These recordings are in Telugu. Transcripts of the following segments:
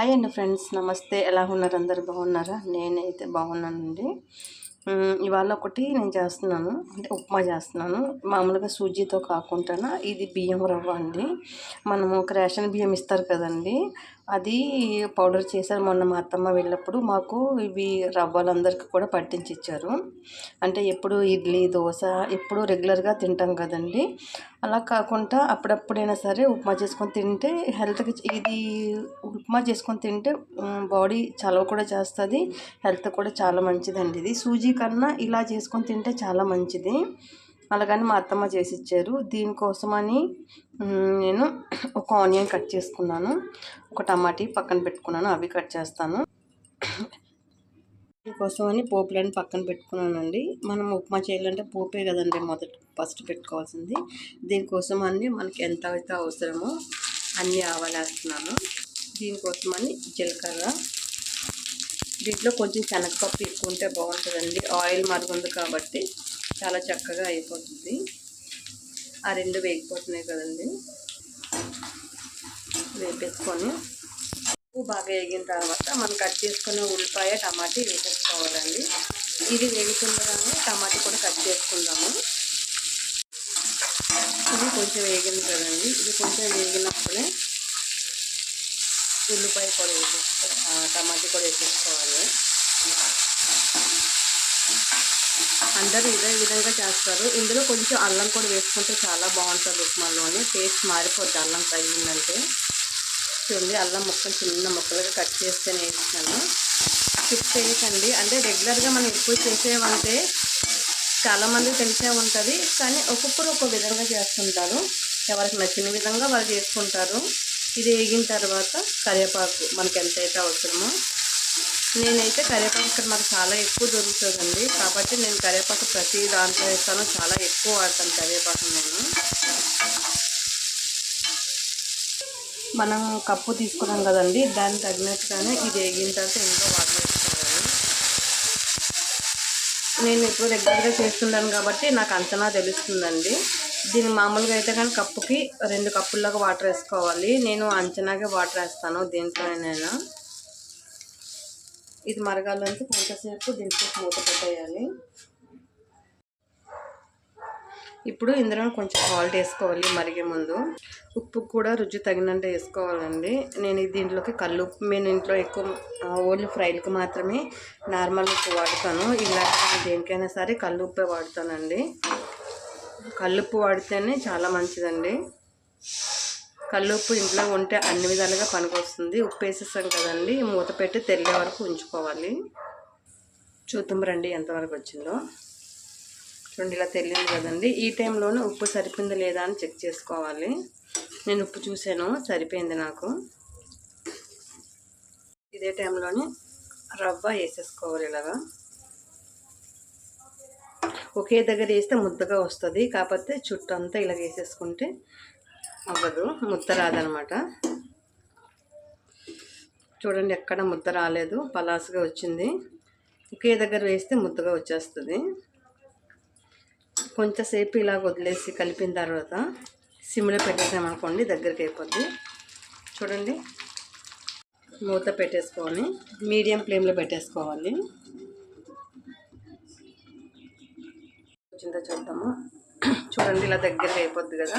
హాయ్ అండి ఫ్రెండ్స్ నమస్తే. ఎలా ఉన్నారు? అందరు బాగున్నారా? నేనైతే బాగున్నానండి. ఇవాళ ఒకటి నేను చేస్తున్నాను. అంటే ఉప్మా చేస్తున్నాను. మామూలుగా సూజీతో కాకుండా ఇది బియ్యం రవ్వ అండి. మనము ఒక రేషన్ బియ్యం ఇస్తారు కదండి. అది పౌడర్ చేశారు మొన్న మా అత్తమ్మ వెళ్ళినప్పుడు. మాకు ఇవి రవ్వలందరికీ కూడా పట్టించి ఇచ్చారు. అంటే ఎప్పుడు ఇడ్లీ దోశ ఎప్పుడు రెగ్యులర్గా తింటాం కదండి. అలా కాకుండా అప్పుడప్పుడైనా సరే ఉప్మా చేసుకొని తింటే హెల్త్కి ఇది ఉప్మా చేసుకొని తింటే బాడీ చలవ కూడా చేస్తుంది హెల్త్ కూడా చాలా మంచిదండి ఇది. సూజీ కన్నా ఇలా చేసుకొని తింటే చాలా మంచిది. అలాగని మా అత్తమ్మ చేసి ఇచ్చారు దీనికోసమని నేను ఒక ఆనియన్ కట్ చేసుకున్నాను. ఒక టమాటీ పక్కన పెట్టుకున్నాను అవి కట్ చేస్తాను. దీనికోసమని పోపులను పక్కన పెట్టుకున్నానండి. మనం ఉప్మా చేయాలంటే పోపే కదండి మొదట ఫస్ట్ పెట్టుకోవాల్సింది. దీనికోసం అన్ని మనకి ఎంత అయితే అవసరమో అన్నీ ఆవాలేస్తున్నాను. దీనికోసమని జీలకర్ర. దీంట్లో కొంచెం శనగపప్పు ఎక్కువ ఉంటే బాగుంటుందండి. ఆయిల్ మరుగుంది కాబట్టి చాలా చక్కగా అయిపోతుంది. ఆ రెండు వేగిపోతున్నాయి కదండి. వేపేసుకొని ఉప్పు బాగా వేగిన తర్వాత మనం కట్ చేసుకున్న ఉల్లిపాయ టమాటీ వేసేసుకోవాలండి. ఇది వేగుతుండగానే టమాటీ కూడా కట్ చేసుకుందాము. ఇది కొంచెం వేగింది కదండి. ఇది కొంచెం వేగినప్పుడే ఉల్లిపాయ కూడా వేసేసుకో టమాటా టమాటీ కూడా వేసేసుకోవాలి. అందరూ ఇదే విధంగా చేస్తారు. ఇందులో కొంచెం అల్లం కూడా వేసుకుంటే చాలా బాగుంటుంది ఉప్మాలోని. టేస్ట్ మారిపోద్ది అల్లం తగిలిందంటే. చూడండి అల్లం ముక్కలు చిన్న ముక్కలుగా కట్ చేసుకొని వేసాను స్కిప్ చేయకండి. అంటే రెగ్యులర్గా మనం ఎక్కువ చేసేవంటే చాలామంది తెలిసే ఉంటుంది కానీ ఒక్కొక్కరు ఒక్కో విధంగా చేస్తుంటారు. ఎవరికి నచ్చిన విధంగా వాళ్ళు చేసుకుంటారు. ఇది వేగిన తర్వాత కరివేపాకు మనకి ఎంతైతే అవసరమో. నేనైతే కరివేపాకు ఇక్కడ మనకు చాలా ఎక్కువ దొరుకుతుందండి. కాబట్టి నేను కరివేపాకు ప్రతి దాంట్లో వేస్తాను. చాలా ఎక్కువ వాడతాను కరివేపాకు నేను. మనం కప్పు తీసుకున్నాం కదండి దానికి తగినట్టుగానే ఇది వేగిన తర్వాత ఇంకా వాటర్ వేసుకోవాలి. నేను ఇప్పుడు రెగ్యులర్గా చేస్తున్నాను కాబట్టి నాకు అంచనా తెలుస్తుందండి. దీన్ని మామూలుగా అయితే కానీ కప్పుకి రెండు కప్పుల్లాగా వాటర్ వేసుకోవాలి. నేను అంచనాగా వాటర్ వేస్తాను దీంట్లోనైనా. ఇది మరగాలంటే కొంతసేపు దీంట్లో మూత పెట్టేయాలి. ఇప్పుడు ఇందులో కొంచెం సాల్ట్ వేసుకోవాలి మరిగే ముందు. ఉప్పు కూడా రుచి తగినంత వేసుకోవాలండి. నేను దీంట్లోకి కళ్ళు ఉప్పు నేను ఇంట్లో ఎక్కువ ఓన్లీ ఫ్రైలకు మాత్రమే నార్మల్ ఉప్పు వాడతాను. ఇలాంటి దేనికైనా సరే కళ్ళు ఉప్పే వాడతానండి. కల్లుప్పు వాడితేనే చాలా మంచిదండి. కల్లుప్పు ఇంట్లో ఉంటే అన్ని విధాలుగా పనికొస్తుంది ఉప్పు వేసేస్తాం కదండి మూత పెట్టి తెల్లే వరకు ఉంచుకోవాలి. చూద్దాం రండి ఎంతవరకు వచ్చిందో. చూడండి ఇలా తెలియదు కదండి. ఈ టైంలోనే ఉప్పు సరిపోయిందా లేదా అని చెక్ చేసుకోవాలి. నేను ఉప్పు చూశాను సరిపోయింది నాకు. ఇదే టైంలోనే రవ్వ వేసేసుకోవాలి ఇలాగా. ఒకే దగ్గర వేస్తే ముద్దగా వస్తుంది కాకపోతే చుట్టూ అంతా ఇలా వేసేసుకుంటే అవ్వదు ముద్ద రాదనమాట. చూడండి ఎక్కడ ముద్ద రాలేదు పలాసుగా వచ్చింది. ఒకే దగ్గర వేస్తే ముద్దగా వచ్చేస్తుంది. కొంచెంసేపు ఇలా వదిలేసి కలిపిన తర్వాత సిమ్లో పెట్టేసామనుకోండి దగ్గరికి అయిపోద్ది. చూడండి. మూత పెట్టేసుకొని మీడియం ఫ్లేమ్లో పెట్టేసుకోవాలి. వచ్చిందో చూద్దాము. చూడండి ఇలా దగ్గరికి అయిపోద్ది కదా.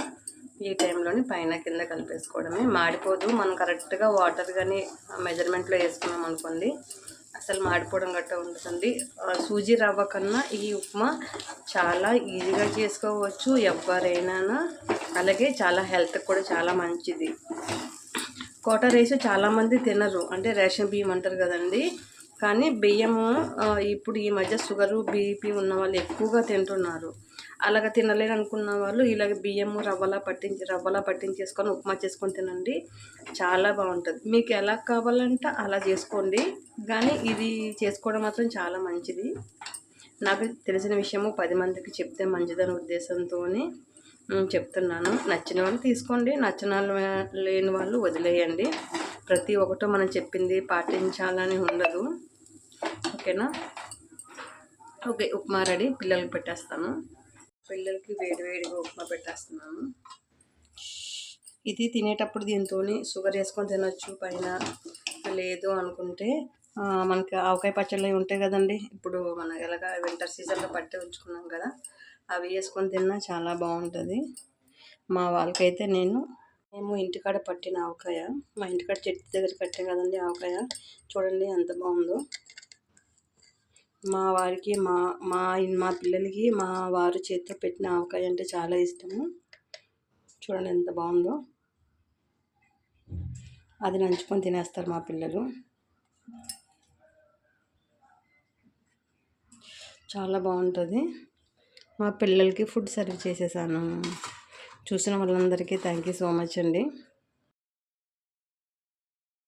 ఈ టైంలోని పైన కింద కలిపేసుకోవడమే. మాడిపోదు. మనం కరెక్ట్గా వాటర్ కానీ మెజర్మెంట్లో వేసుకున్నాం అనుకోండి అసలు మాడిపోవడం గట్రా ఉంటుంది సూజీ రవ్వ కన్నా ఈ ఉప్మా చాలా ఈజీగా చేసుకోవచ్చు ఎవరైనా అలాగే చాలా హెల్త్ కూడా చాలా మంచిది. కోట రైస్ చాలామంది తినరు. అంటే రేషన్ బియ్యం అంటారు కదండి. కానీ బియ్యము ఇప్పుడు ఈ మధ్య షుగరు బీపీ ఉన్న వాళ్ళు ఎక్కువగా తింటున్నారు. అలాగ తినలేరు అనుకున్న వాళ్ళు ఇలాగ బియ్యము రవ్వలా పట్టించి రవ్వలా పట్టించేసుకొని ఉప్మా చేసుకొని తినండి. చాలా బాగుంటుంది. మీకు ఎలా కావాలంటే అలా చేసుకోండి. కానీ ఇది చేసుకోవడం మాత్రం చాలా మంచిది. నాకు తెలిసిన విషయము పది మందికి చెప్తే మంచిదనే ఉద్దేశంతో చెప్తున్నాను. నచ్చిన వాళ్ళు తీసుకోండి. నచ్చిన లేని వాళ్ళు వదిలేయండి. ప్రతి ఒక్కటో మనం చెప్పింది పాటించాలని ఉండదు. ఓకేనా? Okay upma ready. పిల్లలకి పెట్టేస్తాను. పిల్లలకి వేడి వేడిగా ఉప్మా పెట్టేస్తున్నాను ఇది తినేటప్పుడు దీంతో షుగర్ వేసుకొని తినొచ్చు పైన లేదు అనుకుంటే మనకి ఆవకాయ పచ్చళ్ళు ఉంటాయి కదండి. ఇప్పుడు మన ఎలాగ వింటర్ సీజన్లో పట్టి ఉంచుకున్నాం కదా అవి వేసుకొని తిన్నా చాలా బాగుంటుంది. మా వాళ్ళకైతే నేను మేము ఇంటికాడ పట్టిన ఆవకాయ మా ఇంటికాడ చెట్టు దగ్గర కట్టాం కదండి ఆవకాయ చూడండి ఎంత బాగుందో. మా వారికి మా మా మా పిల్లలకి మా వారు చేతితో పెట్టిన ఆవకాయ అంటే చాలా ఇష్టము. చూడండి ఎంత బాగుందో. అది నంచుకొని తినేస్తారు మా పిల్లలు. చాలా బాగుంటుంది. మా పిల్లలకి ఫుడ్ సర్వ్ చేసేసాను. చూసిన వాళ్ళందరికీ థ్యాంక్ యూ సో మచ్ అండి.